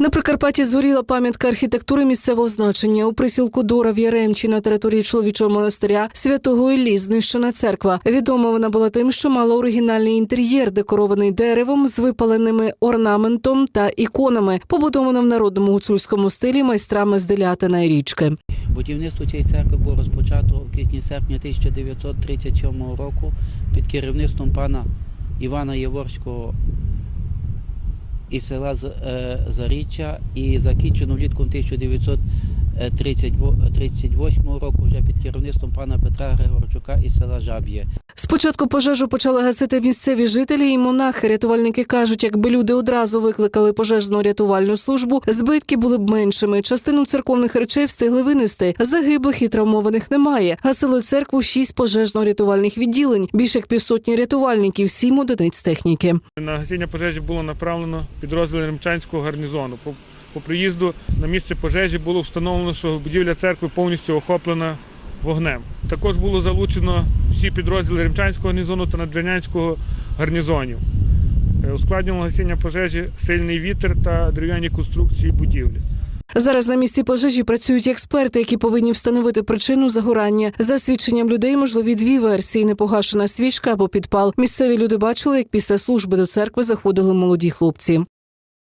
На Прикарпатті згоріла пам'ятка архітектури місцевого значення. У присілку Дора в Яремчі на території чоловічого монастиря святого Іллі знищена церква. Відома вона була тим, що мала оригінальний інтер'єр, декорований деревом з випаленими орнаментом та іконами, побудована в народному гуцульському стилі майстрами з Делятина і річки. Будівництво цієї церкви було розпочато у квітні-серпні 1937 року під керівництвом пана Івана Яворського із села е, Заріччя і закінчено влітку 1938 року вже під керівництвом пана Петра Григорчука із села Жаб'є. Спочатку пожежу почали гасити місцеві жителі і монахи. Рятувальники кажуть, якби люди одразу викликали пожежну рятувальну службу, збитки були б меншими. Частину церковних речей встигли винести. Загиблих і травмованих немає. Гасили церкву шість пожежно-рятувальних відділень, більше як півсотні рятувальників, сім одиниць техніки. На гасіння пожежі було направлено підрозділ Ремчанського гарнізону. По приїзду на місце пожежі було встановлено, що будівля церкви повністю охоплена вогнем. Також було залучено всі підрозділи Ремчанського гарнізону та Надвірнянського гарнізонів. Е, Ускладнило гасіння пожежі сильний вітер та дерев'яні конструкції будівлі. Зараз на місці пожежі працюють експерти, які повинні встановити причину загорання. За свідченням людей можливі дві версії: непогашена свічка або підпал. Місцеві люди бачили, як після служби до церкви заходили молоді хлопці.